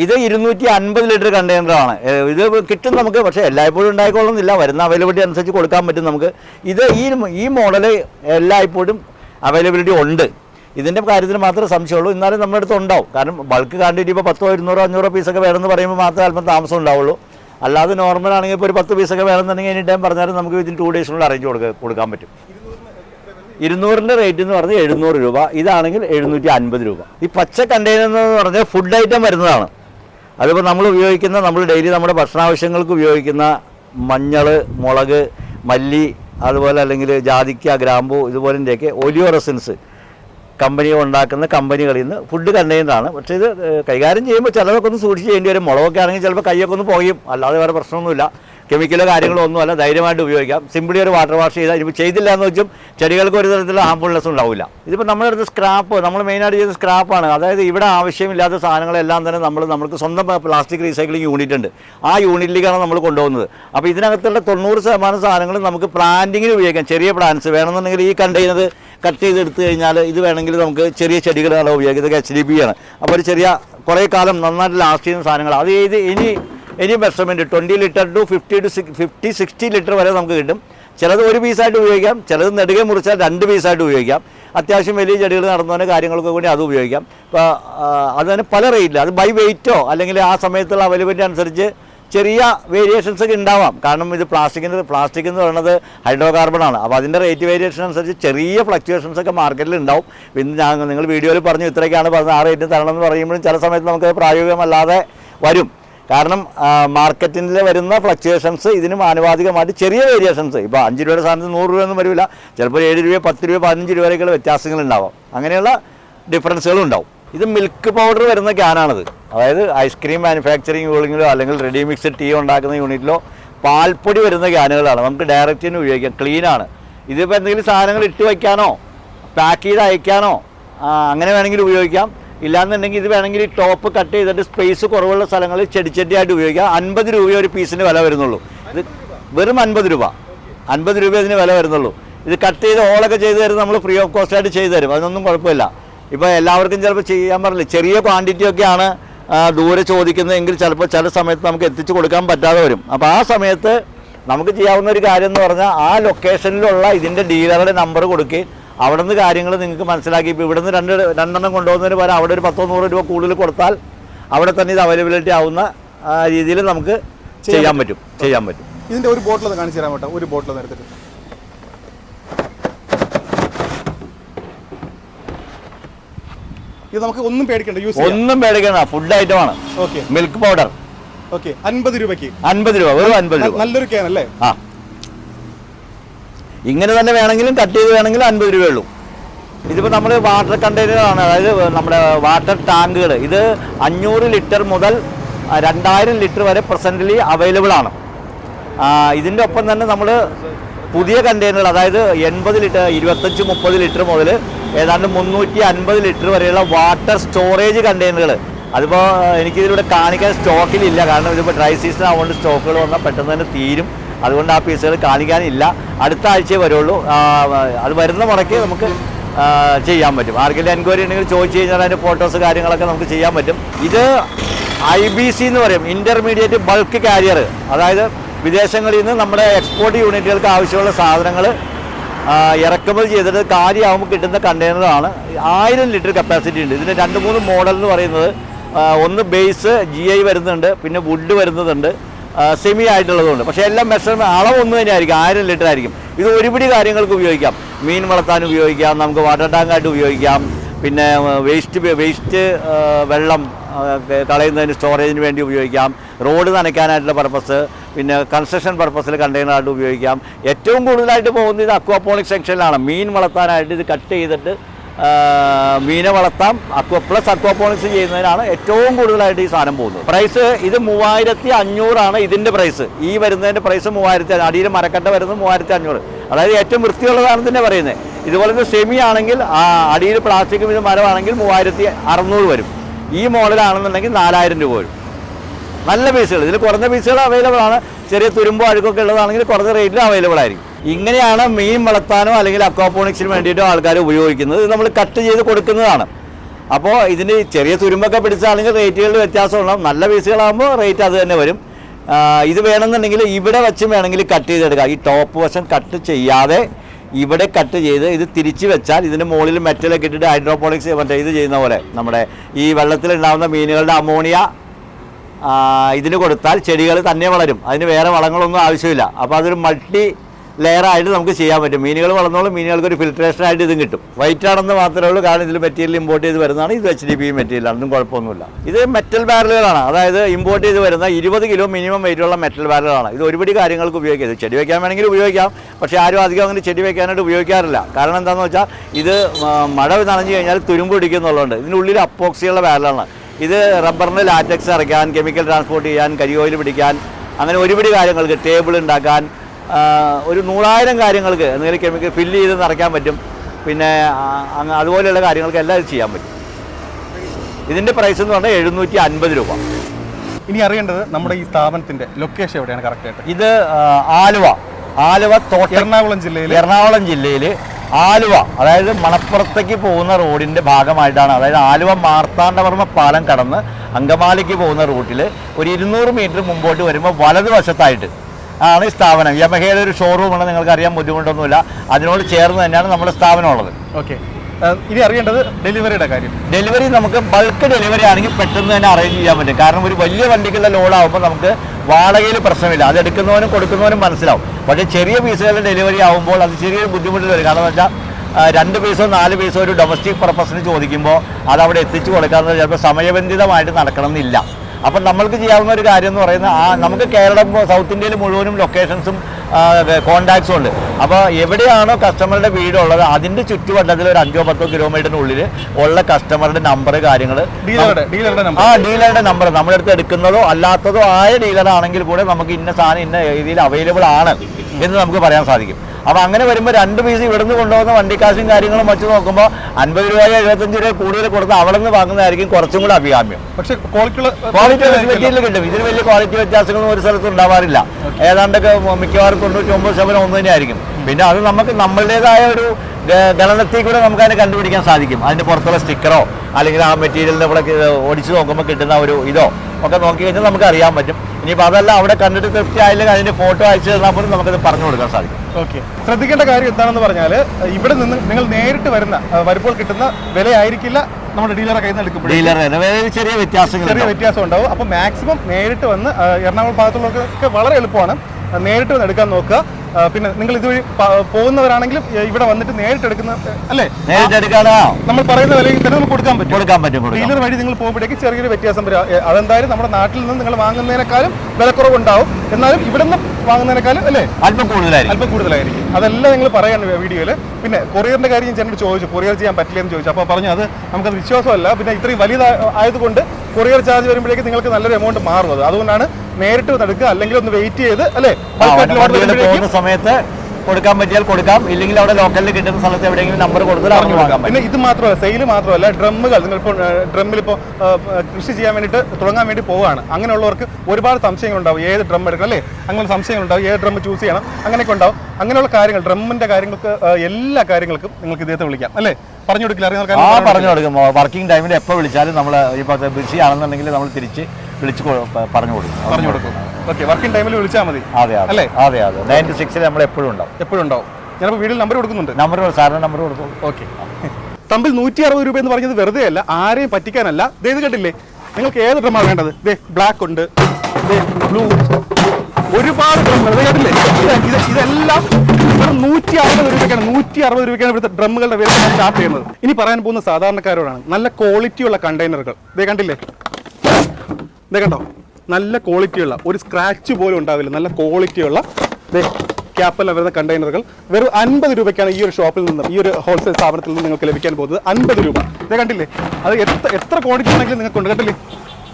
Speaker 3: ഇത് ഇരുന്നൂറ്റി അൻപത് ലിറ്റർ കണ്ടെയ്നറാണ് ഇത് കിട്ടും നമുക്ക് പക്ഷേ എല്ലായ്പ്പോഴും ഉണ്ടായിക്കൊള്ളുന്നില്ല. വരുന്ന അവൈലബിലിറ്റി അനുസരിച്ച് കൊടുക്കാൻ പറ്റും നമുക്ക്. ഇത് ഈ ഈ മോഡൽ എല്ലായ്പ്പോഴും അവൈലബിലിറ്റി ഉണ്ട്. ഇതിന്റെ കാര്യത്തിന് മാത്രമേ സംശയമുള്ളൂ. എന്നാലും നമ്മുടെ അടുത്ത് ഉണ്ടാവും. കാരണം ബൾക്ക് കാണ്ടിട്ട് ഇപ്പോൾ പത്തോ ഇരുന്നൂറോ അഞ്ഞൂറോ പീസൊക്കെ വേണമെന്ന് പറയുമ്പോൾ മാത്രമേ അല്പം താമസം ഉണ്ടാവുള്ളൂ. അല്ലാതെ നോർമൽ ആണെങ്കിൽ ഇപ്പോൾ ഒരു പത്ത് പീസൊക്കെ വേണമെന്നുണ്ടെങ്കിൽ എനി ടൈം പറഞ്ഞാലും നമുക്ക് ഇതിന് ടു ഡേയ്സിനുള്ളിൽ അറേഞ്ച് കൊടുക്കുക കൊടുക്കാൻ പറ്റും. ഇരുന്നൂറിന്റെ റേറ്റ് എന്ന് പറഞ്ഞാൽ എഴുന്നൂറ് രൂപ. ഇതാണെങ്കിൽ എഴുന്നൂറ്റി അൻപത് രൂപ. ഈ പച്ച കണ്ടെയ്നർ എന്ന് പറഞ്ഞാൽ ഫുഡ് ഐറ്റം വരുന്നതാണ്. അതിപ്പോൾ നമ്മൾ ഉപയോഗിക്കുന്ന നമ്മൾ ഡെയിലി നമ്മുടെ ഭക്ഷണാവശ്യങ്ങൾക്ക് ഉപയോഗിക്കുന്ന മഞ്ഞൾ മുളക് മല്ലി അതുപോലെ അല്ലെങ്കിൽ ജാതിക്ക ഗ്രാമ്പു ഇതുപോലെന്റെയൊക്കെ ഒലിയോ റെസിൻസ് കമ്പനി ഉണ്ടാക്കുന്ന കമ്പനികളിൽ നിന്ന് ഫുഡ് കണ്ടെയ്നറാണ്. പക്ഷേ ഇത് കൈകാര്യം ചെയ്യുമ്പോൾ ചിലതൊക്കെ ഒന്ന് സൂക്ഷിച്ച് ചെയ്യേണ്ടി വരും. മുളകൊക്കെ ആണെങ്കിൽ ചിലപ്പോൾ കൈയൊക്കെ ഒന്ന് പോയും അല്ലാതെ വേറെ പ്രശ്നമൊന്നുമില്ല. കെമിക്കലോ കാര്യങ്ങളോ ഒന്നുമല്ല ധൈര്യമായിട്ട് ഉപയോഗിക്കാം. സിമ്പിളി ഒരു വാട്ടർ വാഷ് ചെയ്താൽ ഇപ്പോൾ ചെയ്തില്ല എന്ന് വെച്ചും ചെടികൾക്ക് ഒരു തരത്തിലുള്ള ആംബുലൻസ് ഉണ്ടാവില്ല. ഇതിപ്പോൾ നമ്മുടെ അടുത്ത് സ്ക്രാപ്പ് നമ്മൾ മെയിനായിട്ട് ചെയ്യുന്ന സ്ക്രാപ്പാണ് അതായത് ഇവിടെ ആവശ്യമില്ലാത്ത സാധനങ്ങളെല്ലാം തന്നെ നമ്മൾ നമുക്ക് സ്വന്തം പ്ലാസ്റ്റിക് റീസൈക്ലിംഗ് യൂണിറ്റ് ഉണ്ട്. ആ യൂണിറ്റിലേക്കാണ് നമ്മൾ കൊണ്ടുപോകുന്നത്. അപ്പോൾ ഇതിനകത്തുള്ള തൊണ്ണൂറ് ശതമാനം സാധനങ്ങൾ നമുക്ക് പ്ലാന്റിങ്ങിന് ഉപയോഗിക്കാം. ചെറിയ പ്ലാന്റ്സ് വേണമെന്നുണ്ടെങ്കിൽ ഈ കണ്ടെയ്നർ കട്ട് ചെയ്തെടുത്ത് കഴിഞ്ഞാൽ ഇത് വേണമെങ്കിൽ നമുക്ക് ചെറിയ ചെടികളാണ് ഉപയോഗിക്കുന്നത് ഇതൊക്കെ എച്ച് ഡി ബി ആണ്. അപ്പോൾ ഒരു ചെറിയ കുറേ കാലം നന്നായിട്ട് ലാസ്റ്റ് ചെയ്യുന്ന സാധനങ്ങൾ അത് ഇത് ഇനി ഇനി measurement twenty litre to fifty to fifty sixty litre വരെ നമുക്ക് കിട്ടും. ചിലത് ഒരു പീസായിട്ട് ഉപയോഗിക്കാം. ചിലത് നെടുകെ മുറിച്ചാൽ രണ്ട് പീസായിട്ട് ഉപയോഗിക്കാം. അത്യാവശ്യം വലിയ ചെടികൾ നടന്നതിന് കാര്യങ്ങൾക്ക് കൂടി അത് ഉപയോഗിക്കാം. അപ്പോൾ അത് തന്നെ പല റേറ്റിൽ അത് ബൈ വെയിറ്റോ അല്ലെങ്കിൽ ആ സമയത്തുള്ള അവൈലബിലിറ്റി അനുസരിച്ച് ചെറിയ വേരിയേഷൻസ് ഒക്കെ ഉണ്ടാവാം. കാരണം ഇത് പ്ലാസ്റ്റിക്കിന്റെ പ്ലാസ്റ്റിക് എന്ന് പറയുന്നത് ഹൈഡ്രോ കാർബൺ ആണ്. അപ്പോൾ അതിന്റെ റേറ്റ് വേരിയേഷൻ അനുസരിച്ച് ചെറിയ ഫ്ലക്ച്വേഷൻസ് ഒക്കെ മാർക്കറ്റിൽ ഉണ്ടാവും. ഇന്ന് ഞാൻ നിങ്ങൾ വീഡിയോയിൽ പറഞ്ഞു ഇത്രയൊക്കെയാണ് പറഞ്ഞത്. ആ റേറ്റ് തരണം എന്ന് പറയുമ്പോഴും ചില സമയത്ത് നമുക്ക് പ്രായോഗികമല്ലാതെ വരും. കാരണം മാർക്കറ്റിൽ വരുന്ന ഫ്ലക്ച്വേഷൻസ് ഇതിനും ആനുപാതികമായിട്ട് ചെറിയ വേരിയേഷൻസ് ഇപ്പോൾ അഞ്ച് രൂപയുടെ സാധനത്തിന് നൂറ് രൂപയൊന്നും വരില്ല. ചിലപ്പോൾ ഏഴ് രൂപ പത്ത് രൂപ പതിനഞ്ച് രൂപ വരെയൊക്കെയുള്ള വ്യത്യാസങ്ങൾ ഉണ്ടാവാം. അങ്ങനെയുള്ള ഡിഫറൻസുകളും ഉണ്ടാവും. ഇത് മിൽക്ക് പൗഡർ വരുന്ന ക്യാനാണിത് അതായത് ഐസ്ക്രീം മാനുഫാക്ചറിങ് യൂണിറ്റിലോ അല്ലെങ്കിൽ റെഡി മിക്സ്ഡ് ടീ ഉണ്ടാക്കുന്ന യൂണിറ്റിലോ പാൽപ്പൊടി വരുന്ന ക്യാനുകളാണ് നമുക്ക് ഡയറക്റ്റ് തന്നെ ഉപയോഗിക്കാം. ക്ലീനാണ് ഇതിപ്പോൾ എന്തെങ്കിലും സാധനങ്ങൾ ഇട്ട് വയ്ക്കാനോ പാക്ക് ചെയ്ത് അയക്കാനോ അങ്ങനെ വേണമെങ്കിൽ ഉപയോഗിക്കാം. ഇല്ലാന്നുണ്ടെങ്കിൽ ഇത് വേണമെങ്കിൽ ടോപ്പ് കട്ട് ചെയ്തിട്ട് സ്പേസ് കുറവുള്ള സ്ഥലങ്ങളിൽ ചെടിച്ചെടിയായിട്ട് ഉപയോഗിക്കാം. അൻപത് രൂപ ഒരു പീസിന് വില വരുന്നുള്ളൂ. ഇത് വെറും അൻപത് രൂപ. അൻപത് രൂപ ഇതിന് വില വരുന്നുള്ളൂ. ഇത് കട്ട് ചെയ്ത് ഓളൊക്കെ ചെയ്ത് തരും നമ്മൾ ഫ്രീ ഓഫ് കോസ്റ്റ് ആയിട്ട് ചെയ്തു തരും. അതിനൊന്നും കുഴപ്പമില്ല. ഇപ്പോൾ എല്ലാവർക്കും ചിലപ്പോൾ ചെയ്യാൻ പറഞ്ഞില്ല ചെറിയ ക്വാണ്ടിറ്റി ഒക്കെയാണ് ദൂരെ ചോദിക്കുന്നതെങ്കിൽ ചിലപ്പോൾ ചില സമയത്ത് നമുക്ക് എത്തിച്ചു കൊടുക്കാൻ പറ്റാതെ വരും. അപ്പോൾ ആ സമയത്ത് നമുക്ക് ചെയ്യാവുന്ന ഒരു കാര്യം എന്ന് പറഞ്ഞാൽ ആ ലൊക്കേഷനിലുള്ള ഇതിന്റെ ഡീലറുടെ നമ്പർ കൊടുക്കുകയും അവിടെ നിന്ന് കാര്യങ്ങൾ നിങ്ങൾക്ക് മനസ്സിലാക്കി. ഇപ്പോൾ ഇവിടെ നിന്ന് രണ്ട് രണ്ടെണ്ണം കൊണ്ടുപോകുന്നതിന് പകരം അവിടെ ഒരു പത്തോ നൂറ് രൂപ കൂടുതൽ കൊടുത്താൽ അവിടെ തന്നെ ഇത് അവൈലബിലിറ്റി ആവുന്ന രീതിയിൽ നമുക്ക് ചെയ്യാൻ പറ്റും. ചെയ്യാൻ പറ്റും.
Speaker 1: ഇതിന്റെ ഒരു ബോട്ടിൽ കാണിച്ചു തരാൻ പറ്റും ഒരു ബോട്ടിൽ എടുത്തിട്ട്. ഇത് നമുക്ക് ഒന്നും പേടിക്കണ്ട യൂസ്
Speaker 3: ഒന്നും പേടിക്കണ്ട ഫുഡ് ഐറ്റമാണ്
Speaker 1: ഓക്കെ
Speaker 3: മിൽക്ക് പൗഡർ
Speaker 1: ഓക്കെ അൻപത് രൂപയ്ക്ക്.
Speaker 3: അൻപത് രൂപ വെറും അൻപത് രൂപ.
Speaker 1: നല്ലൊരു ക്യാൻ അല്ലേ?
Speaker 3: ആ. ഇങ്ങനെ തന്നെ വേണമെങ്കിലും കട്ട് ചെയ്ത് വേണമെങ്കിലും അൻപത് രൂപയുള്ളൂ ഇതിപ്പോൾ നമ്മൾ വാട്ടർ കണ്ടെയ്നറാണ് അതായത് നമ്മുടെ വാട്ടർ ടാങ്കുകൾ ഇത് അഞ്ഞൂറ് ലിറ്റർ മുതൽ രണ്ടായിരം ലിറ്റർ വരെ പ്രസന്റലി അവൈലബിൾ ആണ്. ഇതിന്റെ ഇതിന്റെ ഒപ്പം തന്നെ നമ്മൾ പുതിയ കണ്ടെയ്നറുകൾ അതായത് എൺപത് ലിറ്റർ ഇരുപത്തഞ്ച് മുപ്പത് ലിറ്റർ മുതൽ ഏതാണ്ട് മുന്നൂറ്റി അൻപത് ലിറ്റർ വരെയുള്ള വാട്ടർ സ്റ്റോറേജ് കണ്ടെയ്നറുകൾ അതിപ്പോൾ എനിക്കിതിലൂടെ കാണിക്കാൻ സ്റ്റോക്കിലില്ല. കാരണം ഇതിപ്പോൾ ഡ്രൈ സീസൺ ആവുകൊണ്ട് സ്റ്റോക്കുകൾ വന്നാൽ പെട്ടെന്ന് തന്നെ തീരും. അതുകൊണ്ട് ആ പീസുകൾ കാണിക്കാനില്ല. അടുത്ത ആഴ്ചയെ വരുള്ളൂ. അത് വരുന്ന മുറയ്ക്ക് നമുക്ക് ചെയ്യാൻ പറ്റും. ആർക്കെങ്കിലും എൻക്വയറി ഉണ്ടെങ്കിൽ ചോദിച്ചു കഴിഞ്ഞാൽ അതിന്റെ ഫോട്ടോസ് കാര്യങ്ങളൊക്കെ നമുക്ക് ചെയ്യാൻ പറ്റും. ഇത് ഐ ബി സി എന്ന് പറയും. ഇന്റർമീഡിയറ്റ് ബൾക്ക് കാരിയർ അതായത് വിദേശങ്ങളിൽ നിന്ന് നമ്മുടെ എക്സ്പോർട്ട് യൂണിറ്റുകൾക്ക് ആവശ്യമുള്ള സാധനങ്ങൾ ഇറക്കുമതി ചെയ്തിട്ട് കാര്യമാകുമ്പോൾ കിട്ടുന്ന കണ്ടെയ്നറാണ്. ആയിരം ലിറ്റർ കപ്പാസിറ്റി ഉണ്ട്. ഇതിന്റെ രണ്ട് മൂന്ന് മോഡൽ എന്ന് പറയുന്നത് ഒന്ന് ബേസ് ജി ഐ വരുന്നുണ്ട് പിന്നെ വുഡ് വരുന്നതുണ്ട് സെമി ആയിട്ടുള്ളതുണ്ട്. പക്ഷേ എല്ലാം മെഷർമെന്റ് അളവ് ഒന്ന് തന്നെ ആയിരിക്കും ആയിരം ലിറ്റർ ആയിരിക്കും. ഇത് ഒരുപിടി കാര്യങ്ങൾക്ക് ഉപയോഗിക്കാം. മീൻ വളർത്താൻ ഉപയോഗിക്കാം നമുക്ക് വാട്ടർ ടാങ്കായിട്ട് ഉപയോഗിക്കാം പിന്നെ വേസ്റ്റ് വേസ്റ്റ് വെള്ളം കളയുന്നതിന് സ്റ്റോറേജിന് വേണ്ടി ഉപയോഗിക്കാം റോഡ് നനയ്ക്കാനായിട്ടുള്ള പർപ്പസ് പിന്നെ കൺസ്ട്രക്ഷൻ പർപ്പസിൽ കണ്ടെയ്നറായിട്ട് ഉപയോഗിക്കാം. ഏറ്റവും കൂടുതലായിട്ട് പോകുന്നത് ഇത് അക്വാപോണിക് സെക്ഷനിലാണ് മീൻ വളർത്താനായിട്ട് ഇത് കട്ട് ചെയ്തിട്ട് മീനെ വളർത്താം. അക്വ പ്ലസ് അക്വാപോണിക്സ് ചെയ്യുന്നതിനാണ് ഏറ്റവും കൂടുതലായിട്ട് ഈ സാധനം പോകുന്നത്. പ്രൈസ് ഇത് മൂവായിരത്തി അഞ്ഞൂറാണ് ഇതിന്റെ പ്രൈസ് ഈ വരുന്നതിന്റെ പ്രൈസ് മൂവായിരത്തി അടിയിൽ മരക്കട്ട വരുന്നത് മൂവായിരത്തി അഞ്ഞൂറ് അതായത് ഏറ്റവും വൃത്തിയുള്ളതാണ് തന്നെ പറയുന്നത്. ഇതുപോലെ സെമി ആണെങ്കിൽ അടിയിൽ പ്ലാസ്റ്റിക് മരമാണെങ്കിൽ മൂവായിരത്തി അറുന്നൂറ് വരും. ഈ മോഡലാണെന്നുണ്ടെങ്കിൽ നാലായിരം രൂപ വരും. നല്ല പീസുകൾ. ഇതിൽ കുറഞ്ഞ പീസുകൾ അവൈലബിൾ ആണ്. ചെറിയ തുരുമ്പോ അഴുക്കൊക്കെ ഉള്ളതാണെങ്കിൽ കുറഞ്ഞ റേറ്റിൽ അവൈലബിൾ ആയിരിക്കും. ഇങ്ങനെയാണ് മീൻ വളർത്താനോ അല്ലെങ്കിൽ അക്വാപോണിക്സിന് വേണ്ടിയിട്ടോ ആൾക്കാർ ഉപയോഗിക്കുന്നത്. ഇത് നമ്മൾ കട്ട് ചെയ്ത് കൊടുക്കുന്നതാണ്. അപ്പോൾ ഇതിന് ചെറിയ തുരുമ്പൊക്കെ പിടിച്ചാണെങ്കിൽ റേറ്റുകളിൽ വ്യത്യാസമുള്ള നല്ല പീസുകളാകുമ്പോൾ റേറ്റ് അത് തന്നെ വരും. ഇത് വേണമെന്നുണ്ടെങ്കിൽ ഇവിടെ വെച്ചും വേണമെങ്കിൽ കട്ട് ചെയ്തെടുക്കാം. ഈ ടോപ്പ് വശം കട്ട് ചെയ്യാതെ ഇവിടെ കട്ട് ചെയ്ത് ഇത് തിരിച്ച് വെച്ചാൽ ഇതിന് മുകളിൽ മെറ്റലൊക്കെ ഇട്ടിട്ട് ഹൈഡ്രോപോണിക്സ് മറ്റേ ഇത് ചെയ്യുന്ന പോലെ നമ്മുടെ ഈ വെള്ളത്തിലുണ്ടാകുന്ന മീനുകളുടെ അമോണിയ ഇതിന് കൊടുത്താൽ ചെടികൾ തന്നെ വളരും. അതിന് വേറെ വളങ്ങളൊന്നും ആവശ്യമില്ല. അപ്പോൾ അതൊരു മൾട്ടി ലെയർ ആയിട്ട് നമുക്ക് ചെയ്യാൻ പറ്റും. മീനുകൾ വളർന്നോളും മീനുകൾക്ക് ഒരു ഫിൽട്രേഷൻ ആയിട്ട് ഇതും കിട്ടും. വൈറ്റ് ആണെന്ന് മാത്രമേ ഉള്ളൂ. കാരണം ഇതിൽ മെറ്റീരിയൽ ഇമ്പോർട്ട് ചെയ്ത് വരുന്നതാണ്. ഇത് എച്ച് ഡി പി മെറ്റീരിയൽ ഒന്നും കുഴപ്പമൊന്നുമില്ല. ഇത് മെറ്റൽ ബാരലുകളാണ് അതായത് ഇമ്പോർട്ട് ചെയ്ത് വരുന്ന ഇരുപത് കിലോ മിനിമം വെയിറ്റുള്ള മെറ്റൽ ബാരലുകളാണ് ഇത് ഒരുപടി കാര്യങ്ങൾക്ക് ഉപയോഗിക്കാം ഇത് ചെടി വെക്കാൻ വേണമെങ്കിൽ ഉപയോഗിക്കാം. പക്ഷേ ആരും അധികം അങ്ങനെ ചെടി വെക്കാനായിട്ട് ഉപയോഗിക്കാറില്ല. കാരണം എന്താണെന്ന് വെച്ചാൽ ഇത് മഴ നനഞ്ഞു കഴിഞ്ഞാൽ തുരുമ്പ് പിടിക്കുന്നുള്ളതുകൊണ്ട്. ഇതിനുള്ളിൽ അപ്പോക്സിയുള്ള ബാരലാണ് ഇത് റബ്ബറിന് ലാറ്റക്സ് അറയ്ക്കാൻ കെമിക്കൽ ട്രാൻസ്പോർട്ട് ചെയ്യാൻ കരിയോയിൽ പിടിക്കാൻ അങ്ങനെ ഒരുപിടി കാര്യങ്ങൾക്ക് ടേബിൾ ഉണ്ടാക്കാൻ ഒരു നൂറായിരം കാര്യങ്ങൾക്ക് എന്തെങ്കിലും കെമിക്കൽ ഫില്ല് ചെയ്ത് നിറയ്ക്കാൻ പറ്റും. പിന്നെ അതുപോലെയുള്ള കാര്യങ്ങൾക്ക് എല്ലാം ഇത് ചെയ്യാൻ പറ്റും. ഇതിന്റെ പ്രൈസ് എന്ന് പറഞ്ഞാൽ എഴുന്നൂറ്റി അൻപത് രൂപ.
Speaker 1: ഇനി അറിയേണ്ടത് നമ്മുടെ ഈ സ്ഥാപനത്തിന്റെ ലൊക്കേഷൻ എവിടെയാണ് കറക്റ്റ് ആയിട്ട്?
Speaker 3: ഇത് ആലുവ. ആലുവ തോട്ട.
Speaker 1: എറണാകുളം ജില്ലയിൽ
Speaker 3: എറണാകുളം ജില്ലയിൽ ആലുവ അതായത് മണപ്പുറത്തേക്ക് പോകുന്ന റോഡിന്റെ ഭാഗമായിട്ടാണ് അതായത് ആലുവ മാർത്താണ്ഡവർമ്മ പാലം കടന്ന് അങ്കമാലിക്ക് പോകുന്ന റൂട്ടിൽ ഒരു ഇരുന്നൂറ് മീറ്റർ മുമ്പോട്ട് വരുമ്പോൾ വലതുവശത്തായിട്ട് ആണ് ഈ സ്ഥാപനം. യമഹയുടെ ഒരു ഷോറൂമാണ് നിങ്ങൾക്ക് അറിയാൻ ബുദ്ധിമുട്ടൊന്നുമില്ല. അതിനോട് ചേർന്ന് തന്നെയാണ് നമ്മുടെ സ്ഥാപനം ഉള്ളത്.
Speaker 1: ഓക്കെ ഇനി അറിയേണ്ടത് ഡെലിവറിയുടെ കാര്യം.
Speaker 3: ഡെലിവറി നമുക്ക് ബൾക്ക് ഡെലിവറി ആണെങ്കിൽ പെട്ടെന്ന് തന്നെ അറേഞ്ച് ചെയ്യാൻ പറ്റും. കാരണം ഒരു വലിയ വണ്ടിക്കുള്ള ലോഡാകുമ്പോൾ നമുക്ക് വാടകയിൽ പ്രശ്നമില്ല. അത് എടുക്കുന്നവനും കൊടുക്കുന്നവനും മനസ്സിലാവും. പക്ഷേ ചെറിയ പീസുകളുടെ ഡെലിവറി ആകുമ്പോൾ അത് ചെറിയൊരു ബുദ്ധിമുട്ടിൽ വരും. കാരണം വെച്ചാൽ രണ്ട് പീസോ നാല് പീസോ ഒരു ഡൊമസ്റ്റിക് പർപ്പസിന് ചോദിക്കുമ്പോൾ അത് അവിടെ എത്തിച്ചു കൊടുക്കാമെന്ന് ചിലപ്പോൾ സമയബന്ധിതമായിട്ട് നടക്കണമെന്നില്ല. അപ്പം നമ്മൾക്ക് ചെയ്യാവുന്ന ഒരു കാര്യം എന്ന് പറയുന്നത് ആ നമുക്ക് കേരളം സൗത്ത് ഇന്ത്യയിൽ മുഴുവനും ലൊക്കേഷൻസും കോണ്ടാക്ട്സും ഉണ്ട്. അപ്പോൾ എവിടെയാണോ കസ്റ്റമറുടെ വീടുള്ളത് അതിന്റെ ചുറ്റുവട്ടത്തിൽ ഒരു അഞ്ചോ പത്തോ കിലോമീറ്ററിനുള്ളിൽ ഉള്ള കസ്റ്റമറുടെ നമ്പർ കാര്യങ്ങൾ ആ ഡീലറുടെ നമ്പർ നമ്മളെടുത്ത് എടുക്കുന്നതോ അല്ലാത്തതോ ആയ ഡീലറാണെങ്കിൽ കൂടെ നമുക്ക് ഇന്ന സാധനം ഇന്ന രീതിയിൽ അവൈലബിൾ ആണ്. എന്ന് നമുക്ക് പറയാൻ സാധിക്കും. അപ്പോൾ അങ്ങനെ വരുമ്പോൾ രണ്ട് പീസ് ഇവിടുന്ന് കൊണ്ടുപോകുന്ന വണ്ടിക്കാശും കാര്യങ്ങളും വെച്ച് നോക്കുമ്പോൾ അൻപത് രൂപയോ എഴുപത്തഞ്ച് രൂപ കൂടുതൽ കൊടുത്ത് അവിടെ നിന്ന് വാങ്ങുന്നതായിരിക്കും കുറച്ചും കൂടെ അഭികാമ്യം.
Speaker 1: പക്ഷേ ക്വാളിറ്റി
Speaker 3: ക്വാളിറ്റി മെറ്റീരിയൽ കിട്ടും ഇതിന് വലിയ ക്വാളിറ്റി വ്യത്യാസങ്ങളൊന്നും ഒരു സ്ഥലത്ത് ഉണ്ടാവാറില്ല. ഏതാണ്ടൊക്കെ മിക്കവാറും തൊണ്ണൂറ്റി ഒമ്പത് ശതമാനം ഒന്ന് തന്നെയായിരിക്കും. പിന്നെ അത് നമുക്ക് നമ്മളുടേതായ ഒരു ഗണനത്തിൽ കൂടെ നമുക്ക് അതിനെ കണ്ടുപിടിക്കാൻ സാധിക്കും. അതിന്റെ പുറത്തുള്ള സ്റ്റിക്കറോ അല്ലെങ്കിൽ ആ മെറ്റീരിയലിന്റെ ഇവിടെ ഓടിച്ച് നോക്കുമ്പോൾ കിട്ടുന്ന ഒരു ഇതോ ഒക്കെ നോക്കി കഴിഞ്ഞാൽ നമുക്ക് അറിയാൻ പറ്റും. ഇനിയിപ്പോൾ അതല്ല അവിടെ കണ്ടിട്ട് തൃപ്തി ആയില്ലെങ്കിൽ അതിന്റെ ഫോട്ടോ അയച്ചു തന്നാൽ പോലും നമുക്കത് പറഞ്ഞു കൊടുക്കാൻ സാധിക്കും.
Speaker 1: ഓക്കെ. ശ്രദ്ധിക്കേണ്ട കാര്യം എന്താണെന്ന് പറഞ്ഞാൽ ഇവിടെ നിന്ന് നിങ്ങൾ നേരിട്ട് വരുന്ന വരുമ്പോൾ കിട്ടുന്ന വിലയായിരിക്കില്ല നമ്മുടെ ഡീലറെ കയ്യിൽ നിന്ന് എടുക്കും
Speaker 3: ഡീലർ ചെറിയ വ്യത്യാസം
Speaker 1: ചെറിയ വ്യത്യാസം ഉണ്ടാവും. അപ്പോൾ മാക്സിമം നേരിട്ട് വന്ന് എറണാകുളം ഭാഗത്തുള്ളവർക്കൊക്കെ വളരെ എളുപ്പമാണ്. നേരിട്ട് വന്ന് എടുക്കാൻ നോക്കുക പിന്നെ നിങ്ങൾ ഇതുവഴി പോകുന്നവരാണെങ്കിലും ഇവിടെ വന്നിട്ട് നേരിട്ട് എടുക്കുന്ന അല്ലേ? നമ്മൾ പറയുന്ന വിലയിൽ തന്നെ നമുക്ക് കൊടുക്കാൻ പറ്റും.
Speaker 3: കൊടുക്കാൻ പറ്റും
Speaker 1: ഡീലർ വഴി നിങ്ങൾ പോകുമ്പോഴേക്ക് ചെറിയൊരു വ്യത്യാസം വരും. അതെന്തായാലും നമ്മുടെ നാട്ടിൽ നിന്ന് നിങ്ങൾ വാങ്ങുന്നതിനേക്കാളും വിലക്കുറവുണ്ടാവും. എന്നാലും ഇവിടെ നിന്ന് വാങ്ങുന്നതിനേക്കാളും അല്ലേ?
Speaker 3: അല്പം കൂടുതലായിരിക്കും.
Speaker 1: അല്പം കൂടുതലായിരിക്കും. അതെല്ലാം നിങ്ങൾ പറയാണ് വീഡിയോയിൽ. പിന്നെ കൊറിയറിന്റെ കാര്യം ഞാൻ ചേട്ടനോട് ചോദിച്ചു. കൊറിയർ ചെയ്യാൻ പറ്റില്ലെന്ന് ചോദിച്ചു. അപ്പോൾ പറഞ്ഞു അത് നമുക്കത് വിശ്വാസമല്ല. പിന്നെ ഇത്രയും വലിയ ആയതുകൊണ്ട് കൊറിയർ ചാർജ് വരുമ്പോഴേക്ക് നിങ്ങൾക്ക് നല്ലൊരു എമൗണ്ട് മാറും അത്. അതുകൊണ്ടാണ് നേരിട്ട് നടക്കുക എടുക്കുക അല്ലെങ്കിൽ ഒന്ന് വെയിറ്റ് ചെയ്ത് അല്ലേ?
Speaker 3: പോകുന്ന സമയത്ത് കൊടുക്കാൻ പറ്റിയാൽ കൊടുക്കാം. ഇല്ലെങ്കിൽ അവിടെ ലോക്കലിൽ കിട്ടുന്ന സ്ഥലത്ത് എവിടെയെങ്കിലും നമ്പർ കൊടുത്താൽ അറിഞ്ഞു
Speaker 1: കൊടുക്കാം. പിന്നെ ഇത് മാത്രമല്ല സെയിൽ മാത്രമല്ല ഡ്രമ്മുകൾ നിങ്ങൾ നിങ്ങളിപ്പോൾ ഡ്രമ്മിൽ ഇപ്പോൾ കൃഷി ചെയ്യാൻ വേണ്ടിയിട്ട് തുടങ്ങാൻ വേണ്ടി പോവുകയാണ്. അങ്ങനെയുള്ളവർക്ക് ഒരുപാട് സംശയങ്ങൾ ഉണ്ടാവും. ഏത് ഡ്രം എടുക്കണം അല്ലേ? അങ്ങനെ സംശയങ്ങൾ ഉണ്ടാവും. ഏത് ഡ്രം ചൂസ് ചെയ്യണം അങ്ങനെയൊക്കെ ഉണ്ടാവും. അങ്ങനെയുള്ള കാര്യങ്ങൾ ഡ്രമ്മിന്റെ കാര്യങ്ങൾക്ക് എല്ലാ കാര്യങ്ങൾക്കും നിങ്ങൾക്ക് ഇദ്ദേഹത്തെ വിളിക്കാം അല്ലേ? പറഞ്ഞു കൊടുക്കില്ല അറിയാൻ
Speaker 3: ആ പറഞ്ഞു കൊടുക്കും. വർക്കിംഗ് ടൈമിൽ എപ്പോൾ വിളിച്ചാലും നമ്മൾ ഇപ്പോൾ ബിസി ആണെന്നുണ്ടെങ്കിൽ നമ്മൾ തിരിച്ച് വിളിച്ച് പറഞ്ഞു കൊടുക്കും.
Speaker 1: പറഞ്ഞു കൊടുക്കും. ഓക്കെ വർക്കിംഗ് ടൈമിൽ വിളിച്ചാൽ മതി.
Speaker 3: അതെ അതെ? അതെ അതെ. നയന്റി സിക്സിൽ നമ്മൾ എപ്പോഴും ഉണ്ടാവും
Speaker 1: എപ്പോഴും ഉണ്ടാവും. ഞാനപ്പോൾ വീട്ടിൽ നമ്പർ കൊടുക്കുന്നുണ്ട്.
Speaker 3: നമ്പർ സാറിന് നമ്പർ കൊടുക്കും.
Speaker 1: ഓക്കെ തമ്പിൽ നൂറ്റി അറുപത് രൂപ എന്ന് പറഞ്ഞത് വെറുതെ അല്ല ആരെയും പറ്റിക്കാനല്ല. ഇത് കണ്ടില്ലേ? നിങ്ങൾക്ക് ഏത് ഡ്രമ്മാണ് വേണ്ടത്? ദേ ബ്ലാക്ക് ഉണ്ട്. ദേ ബ്ലൂ ഒരുപാട് ഡ്രമ്മുകൾ കേട്ടില്ലേ ഇത് ഇത് ഇതെല്ലാം നൂറ്റി അറുപത് രൂപയ്ക്കാണ് നൂറ്റി അറുപത് രൂപയ്ക്കാണ് ഇവിടുത്തെ ഡ്രമ്മുകളുടെ വില സ്റ്റാർട്ട് ചെയ്യുന്നത്. ഇനി പറയാൻ പോകുന്ന സാധാരണക്കാരോടാണ്. നല്ല ക്വാളിറ്റിയുള്ള കണ്ടെയ്നറുകൾ ദേ കണ്ടില്ലേ? ദേ കണ്ടോ? നല്ല ക്വാളിറ്റിയുള്ള ഒരു സ്ക്രാച്ച് പോലും ഉണ്ടാവില്ല. നല്ല ക്വാളിറ്റിയുള്ള ക്യാപ്പെല്ലാം വരുന്ന കണ്ടെയ്നറുകൾ വെറും അൻപത് രൂപയ്ക്കാണ് ഈ ഒരു ഷോപ്പിൽ നിന്നും ഈ ഒരു ഹോൾസെയിൽ സ്ഥാപനത്തിൽ നിന്ന് നിങ്ങൾക്ക് ലഭിക്കാൻ പോകുന്നത് അൻപത് രൂപ. ഇതേ കണ്ടില്ലേ? അത് എത്ര എത്ര ക്വാണ്ടിറ്റി ഉണ്ടെങ്കിലും നിങ്ങൾക്ക് ഉണ്ട് കണ്ടില്ലേ?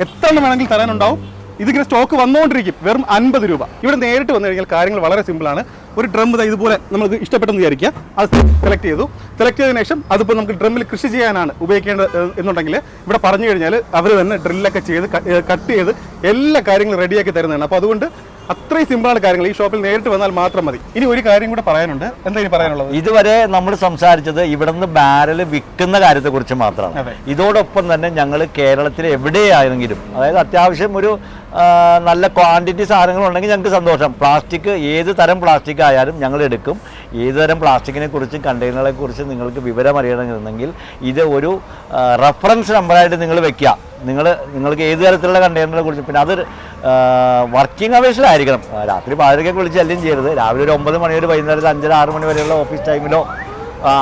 Speaker 1: എത്ര എണ്ണം വേണമെങ്കിൽ തരാനുണ്ടാവും. ഇതിങ്ങനെ സ്റ്റോക്ക് വന്നുകൊണ്ടിരിക്കും വെറും അൻപത് രൂപ. ഇവിടെ നേരിട്ട് വന്നു കഴിഞ്ഞാൽ കാര്യങ്ങൾ വളരെ സിമ്പിളാണ് ഒരു ഡ്രം ഇതാ ഇതുപോലെ നമ്മൾ ഇത് ഇഷ്ടപ്പെട്ടെന്ന് വിചാരിക്കുക. അത് സെലക്ട് ചെയ്തു. സെലക്ട് ചെയ്തതിനു ശേഷം അതിപ്പോൾ നമുക്ക് ഡ്രമ്മിൽ കൃഷി ചെയ്യാനാണ് ഉപയോഗിക്കേണ്ടത് എന്നുണ്ടെങ്കിൽ ഇവിടെ പറഞ്ഞു കഴിഞ്ഞാൽ അവർ തന്നെ ഡ്രില്ലൊക്കെ ചെയ്ത് കട്ട് ചെയ്ത് എല്ലാ കാര്യങ്ങളും റെഡിയാക്കി തരുന്നതാണ്. അപ്പോൾ അതുകൊണ്ട് അത്രയും സിമ്പിളാണ് കാര്യങ്ങൾ. ഈ ഷോപ്പിൽ നേരിട്ട് വന്നാൽ മാത്രം മതി. ഇനി ഒരു കാര്യം കൂടെ പറയാനുണ്ട്. എന്താ ഇനി പറയാനുള്ളത്?
Speaker 3: ഇതുവരെ നമ്മൾ സംസാരിച്ചത് ഇവിടുന്ന് ബാരൽ വിൽക്കുന്ന കാര്യത്തെക്കുറിച്ച്. മാത്രമാണ്. ഇതോടൊപ്പം തന്നെ ഞങ്ങൾ കേരളത്തിൽ എവിടെയായെങ്കിലും അതായത് അത്യാവശ്യം ഒരു നല്ല ക്വാണ്ടിറ്റി സാധനങ്ങളുണ്ടെങ്കിൽ ഞങ്ങൾക്ക് സന്തോഷം. പ്ലാസ്റ്റിക് ഏത് തരം പ്ലാസ്റ്റിക് ആയാലും ഞങ്ങൾ എടുക്കും. ഏത് തരം പ്ലാസ്റ്റിക്കിനെ കുറിച്ചും കണ്ടെയ്നറുകളെ കുറിച്ചും നിങ്ങൾക്ക് വിവരം അറിയണമെന്നുണ്ടെങ്കിൽ ഇത് ഒരു റെഫറൻസ് നമ്പറായിട്ട് നിങ്ങൾ വെക്കുക. നിങ്ങൾ നിങ്ങൾക്ക് ഏത് തരത്തിലുള്ള കണ്ടെയ്നറിനെ കുറിച്ച് പിന്നെ അത് വർക്കിംഗ് അവേഴ്സിലായിരിക്കണം രാത്രി പാതിരക്കൊക്കെ വിളിച്ച് എല്ലാം ചെയ്യരുത്. രാവിലെ ഒരു ഒമ്പത് മണി ഒരു വൈകുന്നേരം അഞ്ചര ആറ് മണി വരെയുള്ള ഓഫീസ് ടൈമിലോ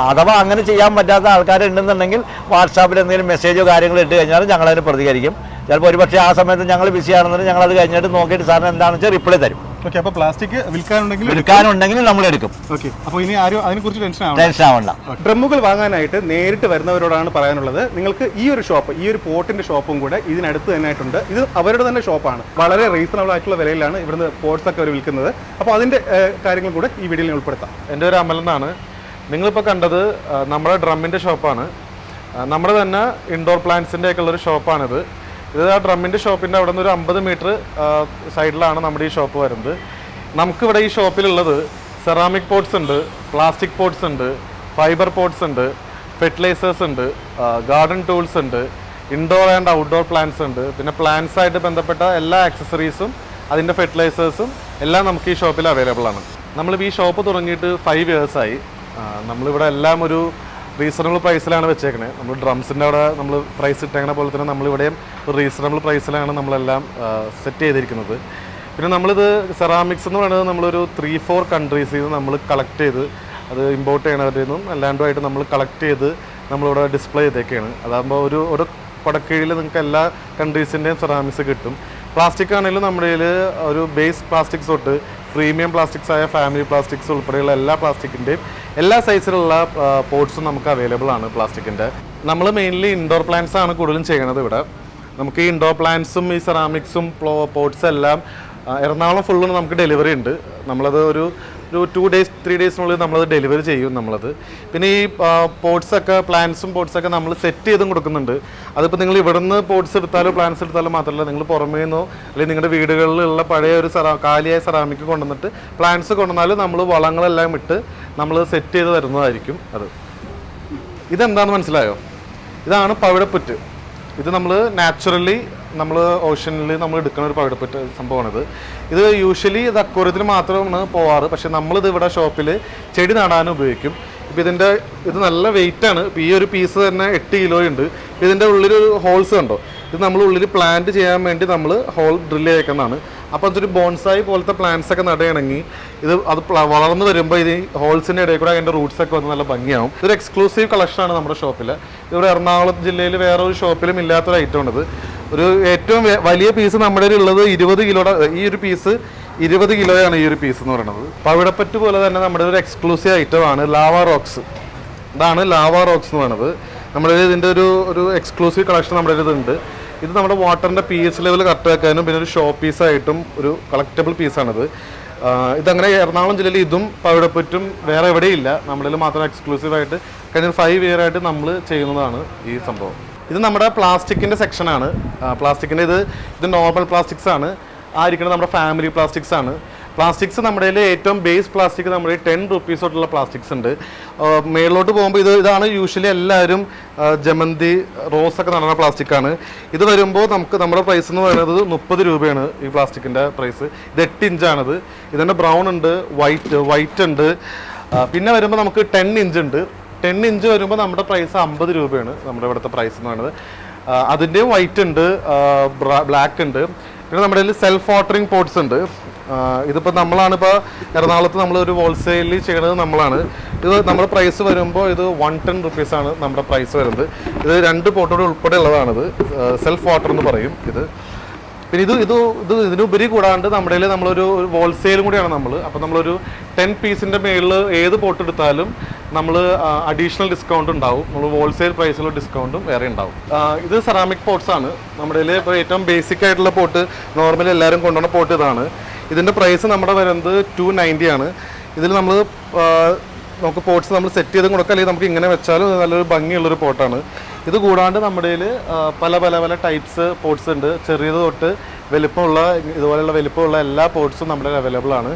Speaker 3: അഥവാ അങ്ങനെ ചെയ്യാൻ പറ്റാത്ത ആൾക്കാരുണ്ടെന്നുണ്ടെങ്കിൽ വാട്സാപ്പിൽ എന്തെങ്കിലും മെസ്സേജോ കാര്യങ്ങളോ ഇട്ട് കഴിഞ്ഞാൽ ഞങ്ങളതിന് പ്രതികരിക്കും. ചിലപ്പോൾ ഒരുപക്ഷെ ആ സമയത്ത് ഞങ്ങൾ ബിസി ആണെന്നുണ്ടെങ്കിൽ ഞങ്ങൾ അത് കഴിഞ്ഞിട്ട് നോക്കിയിട്ട് സാറിന് എന്താണെന്ന് വെച്ചാൽ റിപ്ലൈ തരും.
Speaker 1: ഓക്കെ അപ്പോൾ പ്ലാസ്റ്റിക് വിൽക്കാനുണ്ടെങ്കിൽ
Speaker 3: വിൽക്കാനുണ്ടെങ്കിൽ നമ്മൾ എടുക്കും.
Speaker 1: ഓക്കെ അപ്പോൾ ഇനി ആരും അതിനെക്കുറിച്ച് ടെൻഷൻ ആവണം
Speaker 3: ടെൻഷൻ ആവണ്ട.
Speaker 1: ഡ്രമ്മുകൾ വാങ്ങാനായിട്ട് നേരിട്ട് വരുന്നവരോടാണ് പറയാനുള്ളത്. നിങ്ങൾക്ക് ഈ ഒരു ഷോപ്പ് ഈ ഒരു പോട്ടിന്റെ ഷോപ്പും കൂടെ ഇതിനടുത്ത് തന്നെ ആയിട്ടുണ്ട് ഇത് അവരുടെ തന്നെ ഷോപ്പാണ് വളരെ റീസണബിൾ ആയിട്ടുള്ള വിലയിലാണ് ഇവിടുന്ന് പോട്ട്സ് ഒക്കെ അവർ വിൽക്കുന്നത്. അപ്പോൾ അതിന്റെ കാര്യങ്ങൾ കൂടെ ഈ വീഡിയോയിൽ ഉൾപ്പെടുത്താം.
Speaker 2: എന്റെ ഒരു അമലെന്നാണ് നിങ്ങളിപ്പോൾ കണ്ടത് നമ്മുടെ ഡ്രമ്മിന്റെ ഷോപ്പാണ് നമ്മുടെ തന്നെ ഇൻഡോർ പ്ലാന്റ്സിന്റെ ഒക്കെ ഉള്ളൊരു ഷോപ്പാണിത് ഇത് ആ ഡ്രമ്മിന്റെ ഷോപ്പിന്റെ അവിടെ നിന്ന് ഒരു അമ്പത് മീറ്റർ സൈഡിലാണ് നമ്മുടെ ഈ ഷോപ്പ് വരുന്നത്. നമുക്കിവിടെ ഈ ഷോപ്പിലുള്ളത് സെറാമിക് പോട്ട്സ് ഉണ്ട് പ്ലാസ്റ്റിക് പോട്ട്സ് ഉണ്ട് ഫൈബർ പോട്ട്സ് ഉണ്ട് ഫെർട്ടിലൈസേഴ്സ് ഉണ്ട് ഗാർഡൻ ടൂൾസ് ഉണ്ട് ഇൻഡോർ ആൻഡ് ഔട്ട്ഡോർ പ്ലാന്റ്സ് ഉണ്ട്. പിന്നെ പ്ലാന്റ്സ് ആയിട്ട് ബന്ധപ്പെട്ട എല്ലാ ആക്സസറീസും അതിന്റെ ഫെർട്ടിലൈസേഴ്സും എല്ലാം നമുക്ക് ഈ ഷോപ്പിൽ അവൈലബിൾ ആണ്. നമ്മൾ ഈ ഷോപ്പ് തുടങ്ങിയിട്ട് ഫൈവ് ഇയേഴ്സായി നമ്മളിവിടെ എല്ലാം ഒരു റീസണബിൾ പ്രൈസിലാണ് വെച്ചേക്കണേ. നമ്മൾ ഡ്രംസിന്റെ അവിടെ നമ്മൾ പ്രൈസ് ഇട്ടേക്കണ പോലെ തന്നെ നമ്മളിവിടെയും ഒരു റീസണബിൾ പ്രൈസിലാണ് നമ്മളെല്ലാം സെറ്റ് ചെയ്തിരിക്കുന്നത്. പിന്നെ നമ്മളിത് സെറാമിക്സ് എന്ന് പറയുന്നത് നമ്മളൊരു ത്രീ ഫോർ കൺട്രീസിൽ നിന്ന് നമ്മൾ കളക്ട് ചെയ്ത് അത് ഇമ്പോർട്ട് ചെയ്യണവരിൽ നിന്നും അല്ലാണ്ടുമായിട്ട് നമ്മൾ കളക്ട് ചെയ്ത് നമ്മളിവിടെ ഡിസ്പ്ലേ ചെയ്തേക്കാണ്. അതാകുമ്പോൾ ഒരു ഒരു കൊടക്കീഴിൽ നിങ്ങൾക്ക് എല്ലാ കൺട്രീസിന്റെയും സെറാമിക്സ് കിട്ടും. പ്ലാസ്റ്റിക് ആണെങ്കിലും നമ്മുടെ ഒരു ബേസ് പ്ലാസ്റ്റിക് തൊട്ട് പ്രീമിയം പ്ലാസ്റ്റിക്സ് ആയ ഫാമിലി പ്ലാസ്റ്റിക്സ് ഉൾപ്പെടെയുള്ള എല്ലാ പ്ലാസ്റ്റിക്കിന്റെയും എല്ലാ സൈസിലുള്ള പോട്ട്സും നമുക്ക് അവൈലബിൾ ആണ് പ്ലാസ്റ്റിക്കിന്റെ നമ്മൾ മെയിൻലി ഇൻഡോർ പ്ലാന്റ്സ് ആണ് കൂടുതലും ചെയ്യണത് ഇവിടെ. നമുക്ക് ഈ ഇൻഡോർ പ്ലാന്റ്സും ഈ സെറാമിക്സും പോട്ട്സ് എല്ലാം എറണാകുളം ഫുള്ളും നമുക്ക് ഡെലിവറി ഉണ്ട്. നമ്മളത് ഒരു ഒരു ടു ഡേയ്സ് ത്രീ ഡേയ്സിനുള്ളിൽ നമ്മളത് ഡെലിവറി ചെയ്യും നമ്മളത്. പിന്നെ ഈ പോർട്സൊക്കെ പോട്ട്സ് ഒക്കെ നമ്മൾ സെറ്റ് ചെയ്തും കൊടുക്കുന്നുണ്ട്. അതിപ്പോൾ നിങ്ങൾ ഇവിടുന്ന് പോർട്സ് എടുത്താലോ പ്ലാന്റ്സ് എടുത്താലോ മാത്രമല്ല നിങ്ങൾ പുറമേ നിന്നോ അല്ലെങ്കിൽ നിങ്ങളുടെ വീടുകളിലുള്ള പഴയ ഒരു സെറാ കാലിയായ സെറാമിക് കൊണ്ടുവന്നിട്ട് പ്ലാന്റ്സ് കൊണ്ടുവന്നാലും നമ്മൾ വളങ്ങളെല്ലാം ഇട്ട് നമ്മൾ സെറ്റ് ചെയ്ത് തരുന്നതായിരിക്കും അത്. ഇതെന്താണെന്ന് മനസ്സിലായോ? ഇതാണ് പവിഴപ്പുറ്റ്. ഇത് നമ്മൾ നാച്ചുറലി നമ്മൾ ഓഷനിൽ നമ്മൾ എടുക്കുന്ന ഒരു പവിഴപ്പുറ്റ് സംഭവമാണിത്. ഇത് യൂഷ്വലി ഇത് അക്വറിയത്തിൽ മാത്രമാണ് പോവാറ്. പക്ഷേ നമ്മളിത് ഇവിടെ ഷോപ്പിൽ ചെടി നടാനും ഉപയോഗിക്കും. ഇപ്പം ഇതിന്റെ ഇത് നല്ല വെയിറ്റ് ആണ്. ഇപ്പം ഈ ഒരു പീസ് തന്നെ എട്ട് കിലോ ഉണ്ട്. ഇതിന്റെ ഉള്ളിലൊരു ഹോൾസ് കണ്ടോ? ഇത് നമ്മൾ ഉള്ളിൽ പ്ലാന്റ് ചെയ്യാൻ വേണ്ടി നമ്മൾ ഹോൾ ഡ്രില്ല് ചെയ്യേക്കുന്നതാണ് അപ്പോൾ അതൊരു ബോൺസായി പോലത്തെ പ്ലാന്റ്സ് ഒക്കെ നടുകയാണെങ്കിൽ ഇത് അത് വളർന്നു വരുമ്പോൾ ഇത് ഹോൾസിന്റെ ഇടയിൽ കൂടെ അതിന്റെ റൂട്ട്സ് ഒക്കെ വന്ന് നല്ല ഭംഗിയാവും. ഇതൊരു എക്സ്ക്ലൂസീവ് കളക്ഷനാണ് നമ്മുടെ ഷോപ്പിൽ ഇവിടെ എറണാകുളം ജില്ലയിൽ വേറെ ഒരു ഷോപ്പിലും ഇല്ലാത്തൊരു ഐറ്റം ഉണ്ട് ഇത്. ഒരു ഏറ്റവും വലിയ പീസ് നമ്മുടെ ഉള്ളത് ഇരുപത് കിലോയുടെ ഈ ഒരു പീസ് ഇരുപത് കിലോയാണ് ഈ ഒരു പീസ് എന്ന് പറയുന്നത്. പവിടപ്പറ്റ് പോലെ തന്നെ നമ്മുടെ ഒരു എക്സ്ക്ലൂസീവ് ഐറ്റം ആണ് ലാവ റോക്സ് ഇതാണ് ലാവ റോക്സ് എന്ന് പറയുന്നത്. നമ്മുടെ ഇതിന്റെ ഒരു ഒരു എക്സ്ക്ലൂസീവ് കളക്ഷൻ നമ്മുടെ ഇതുണ്ട്. ഇത് നമ്മുടെ വാട്ടറിന്റെ പി എച്ച് ലെവൽ കറക്റ്റ് ആക്കാനും പിന്നെ ഒരു ഷോ പീസായിട്ടും ഒരു കളക്റ്റബിൾ പീസാണിത് ഇതങ്ങനെ എറണാകുളം ജില്ലയിൽ ഇതും പവിടപ്പറ്റും വേറെ എവിടെയില്ല നമ്മളിൽ മാത്രം എക്സ്ക്ലൂസീവായിട്ട് കഴിഞ്ഞ ഫൈവ് ഇയർ ആയിട്ട് നമ്മൾ ചെയ്യുന്നതാണ് ഈ സംഭവം. ഇത് നമ്മുടെ പ്ലാസ്റ്റിക്കിന്റെ സെക്ഷനാണ് പ്ലാസ്റ്റിക്കിന്റെ ഇത് ഇത് നോർമൽ പ്ലാസ്റ്റിക്സ് ആണ്. ആയിരിക്കുന്നത് നമ്മുടെ ഫാമിലി പ്ലാസ്റ്റിക്സ് ആണ്. പ്ലാസ്റ്റിക്സ് നമ്മുടെ ഏറ്റവും ബേസ് പ്ലാസ്റ്റിക് നമ്മുടെ ടെൻ റുപ്പീസ് തൊട്ടുള്ള പ്ലാസ്റ്റിക്സ് ഉണ്ട്. മേളിലോട്ട് പോകുമ്പോൾ ഇത് ഇതാണ് യൂഷ്വലി എല്ലാവരും ജമന്തി റോസ് ഒക്കെ നടന്ന പ്ലാസ്റ്റിക് ആണ്. ഇത് വരുമ്പോൾ നമുക്ക് നമ്മുടെ പ്രൈസ് എന്ന് പറയുന്നത് മുപ്പത് രൂപയാണ് ഈ പ്ലാസ്റ്റിക്കിന്റെ പ്രൈസ് ഇത് എട്ട് ഇഞ്ചാണിത് ഇതിന്റെ ബ്രൗൺ ഉണ്ട് വൈറ്റ് വൈറ്റ് ഉണ്ട്. പിന്നെ വരുമ്പോൾ നമുക്ക് ടെൻ ഇഞ്ച് ഉണ്ട്. ടെൻ ഇഞ്ച് വരുമ്പോൾ നമ്മുടെ പ്രൈസ് അമ്പത് രൂപയാണ് നമ്മുടെ ഇവിടുത്തെ പ്രൈസ് എന്ന് പറയുന്നത്. അതിന്റെ വൈറ്റ് ഉണ്ട് ബ്ലാക്ക് ഉണ്ട്. പിന്നെ നമ്മുടെ കയ്യിൽ സെൽഫ് വാട്ടറിങ് പോട്ട്സ് ഉണ്ട് ഇതിപ്പോൾ നമ്മളാണിപ്പോൾ എറണാകുളത്ത് നമ്മൾ ഒരു ഹോൾസെയിലിൽ ചെയ്യണത് നമ്മളാണ്. ഇത് നമ്മുടെ പ്രൈസ് വരുമ്പോൾ ഇത് വൺ ടെൻ റുപ്പീസാണ് നമ്മുടെ പ്രൈസ് വരുന്നത്. ഇത് രണ്ട് പോട്ടോട് ഉൾപ്പെടെ ഉള്ളതാണിത്. സെൽഫ് വാട്ടർ എന്ന് പറയും ഇത്. പിന്നെ ഇത് ഇത് ഇത് ഇതിനുപരി കൂടാണ്ട് നമ്മുടെ നമ്മളൊരു ഹോൾസെയിലും കൂടിയാണ് നമ്മൾ അപ്പോൾ നമ്മളൊരു ടെൻ പീസിന്റെ മേളിൽ ഏത് പോട്ട് എടുത്താലും നമ്മൾ അഡീഷണൽ ഡിസ്കൗണ്ട് ഉണ്ടാവും. നമ്മൾ ഹോൾസെയിൽ പ്രൈസിലുള്ള ഡിസ്കൗണ്ടും വേറെ ഉണ്ടാവും. ഇത് സെറാമിക് പോട്ട്സ് ആണ്. നമ്മുടെ ഇപ്പോൾ ഏറ്റവും ബേസിക് ആയിട്ടുള്ള പോട്ട് നോർമലി എല്ലാവരും കൊണ്ടുവന്ന പോട്ട് ഇതാണ്. ഇതിന്റെ പ്രൈസ് നമ്മുടെ വരുന്നത് ടു നയന്റി ആണ്. ഇതിൽ നമ്മൾ നമുക്ക് പോട്ട്സ് നമ്മൾ സെറ്റ് ചെയ്ത് കൊടുക്കുക അല്ലെങ്കിൽ നമുക്ക് ഇങ്ങനെ വെച്ചാലും നല്ലൊരു ഭംഗിയുള്ളൊരു പോട്ടാണ് ഇത് കൂടാണ്ട് നമ്മുടെ പല പല പല ടൈപ്സ് പോട്ട്സ് ഉണ്ട്. ചെറിയത് തൊട്ട് വലിപ്പമുള്ള ഇതുപോലെയുള്ള വലിപ്പമുള്ള എല്ലാ പോർട്സും നമ്മുടെ അവൈലബിൾ ആണ്.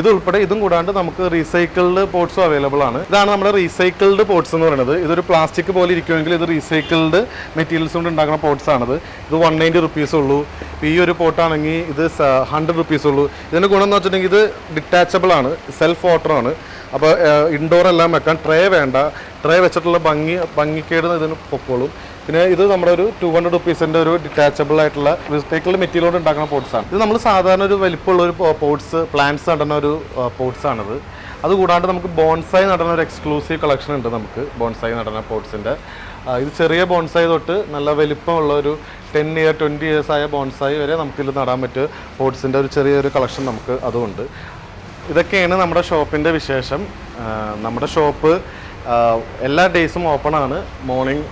Speaker 2: ഇതുൾപ്പെടെ ഇതും കൂടാണ്ട് നമുക്ക് റീസൈക്കിൾഡ് പോർട്സും അവൈലബിൾ ആണ്. ഇതാണ് നമ്മുടെ റീസൈക്കിൾഡ് പോർട്സ് എന്ന് പറയുന്നത്. ഇതൊരു പ്ലാസ്റ്റിക് പോലെ ഇരിക്കുമെങ്കിൽ ഇത് റീസൈക്കിൾഡ് മെറ്റീരിയൽസ് കൊണ്ട് ഉണ്ടാക്കുന്ന പോർട്സ് ആണത്. ഇത് വൺ നയന്റി റുപ്പീസ് ഉള്ളൂ. ഈ ഒരു പോട്ടാണെങ്കിൽ ഇത് ഹൺഡ്രഡ് റുപ്പീസ് ഉള്ളൂ. ഇതിന്റെ ഗുണം എന്ന് വെച്ചിട്ടുണ്ടെങ്കിൽ ഇത് ഡിറ്റാച്ചബിൾ ആണ്. സെൽഫ് വാട്ടർ ആണ്. അപ്പോൾ ഇൻഡോർ എല്ലാം വെക്കാൻ ട്രേ വേണ്ട. ട്രേ വെച്ചിട്ടുള്ള ഭംഗി ഭംഗിക്കേട് ഇതിന് പൊക്കോളും. പിന്നെ ഇത് നമ്മുടെ ഒരു ടു ഹൺഡ്രഡ് റുപ്പീസിന്റെ ഒരു ഡിറ്റാച്ചബിൾ ആയിട്ടുള്ള റീസൈക്കിൾഡ് മെറ്റീരിയൽ കൊണ്ട് ഉണ്ടാക്കുന്ന പോട്ട്സ് ആണ്. ഇത് നമ്മൾ സാധാരണ ഒരു വലിപ്പമുള്ള ഒരു പോട്ട്സ് പ്ലാന്റ്സ് നടുന്ന ഒരു പോട്ട്സ് ആണിത്. അതുകൂടാണ്ട് നമുക്ക് ബോൺസായി നടന്ന ഒരു എക്സ്ക്ലൂസീവ് കളക്ഷൻ ഉണ്ട് നമുക്ക് ബോൺസായി നടന്ന പോട്ട്സിന്റെ ഇത് ചെറിയ ബോൺസായി തൊട്ട് നല്ല വലിപ്പമുള്ള ഒരു ടെൻ ഇയർ ട്വന്റി ഇയേഴ്സ് ആയ ബോൺസായി വരെ നമുക്ക് നമുക്കിത് നടാൻ പറ്റിയ പോട്ട്സിന്റെ ഒരു ചെറിയൊരു കളക്ഷൻ നമുക്ക് അതുകൊണ്ട് ഇതൊക്കെയാണ് നമ്മുടെ ഷോപ്പിന്റെ വിശേഷം. നമ്മുടെ ഷോപ്പ് എല്ലാ ഡേയ്സും ഓപ്പൺ ആണ് morning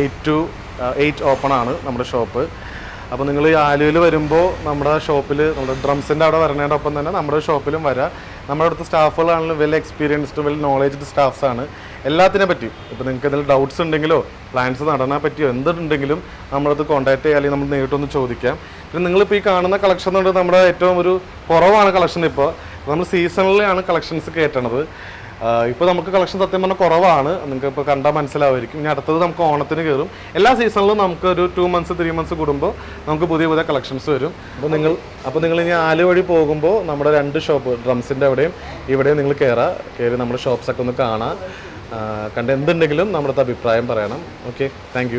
Speaker 2: eight to eight open ആണ് നമ്മുടെ ഷോപ്പ്. അപ്പോൾ നിങ്ങൾ ഈ ആലുവയിൽ വരുമ്പോൾ നമ്മുടെ ഷോപ്പിൽ നമ്മുടെ ഡ്രംസിന്റെ അവിടെ വരണേടൊപ്പം തന്നെ നമ്മുടെ ഷോപ്പിലും വരാം. നമ്മുടെ അടുത്ത് സ്റ്റാഫുകളാണെങ്കിലും well experienced well knowledged staffs ആണ് എല്ലാത്തിനെ പറ്റിയും. ഇപ്പോൾ നിങ്ങൾക്ക് എന്തെങ്കിലും ഡൗട്ട്സ് ഉണ്ടെങ്കിലോ പ്ലാൻസ് നടനെ പറ്റിയോ എന്തുണ്ടെങ്കിലും നമ്മളത് കോൺടാക്ട് അല്ലെങ്കിൽ നമ്മൾ നേരിട്ടൊന്ന് ചോദിക്കാം. പിന്നെ നിങ്ങളിപ്പോൾ ഈ കാണുന്ന കളക്ഷൻ കൊണ്ട് നമ്മുടെ ഏറ്റവും ഒരു കുറവാണ് കളക്ഷൻ ഇപ്പോൾ നമ്മൾ സീസണിലാണ് കളക്ഷൻസ് കയറ്റണത്. ഇപ്പോൾ നമുക്ക് കളക്ഷൻ സത്യം പറഞ്ഞാൽ കുറവാണ്. നിങ്ങൾക്ക് ഇപ്പോൾ കണ്ടാൽ മനസ്സിലാവുമായിരിക്കും ഇനി അടുത്തത് നമുക്ക് ഓണത്തിന് കയറും എല്ലാ സീസണിലും നമുക്ക് ഒരു ടു മന്ത്സ് ത്രീ മന്ത്സ് കൂടുമ്പോൾ നമുക്ക് പുതിയ പുതിയ കളക്ഷൻസ് വരും. അപ്പോൾ നിങ്ങൾ അപ്പോൾ നിങ്ങൾ ഇനി ആൽ വഴി പോകുമ്പോൾ നമ്മുടെ രണ്ട് ഷോപ്പ് ഡ്രംസിന്റെ അവിടെയും ഇവിടെയും നിങ്ങൾ കയറുക കയറി നമ്മുടെ ഷോപ്സൊക്കെ ഒന്ന് കാണാം. കണ്ട് എന്തുണ്ടെങ്കിലും നമ്മുടെ അഭിപ്രായം പറയണം. Okay thank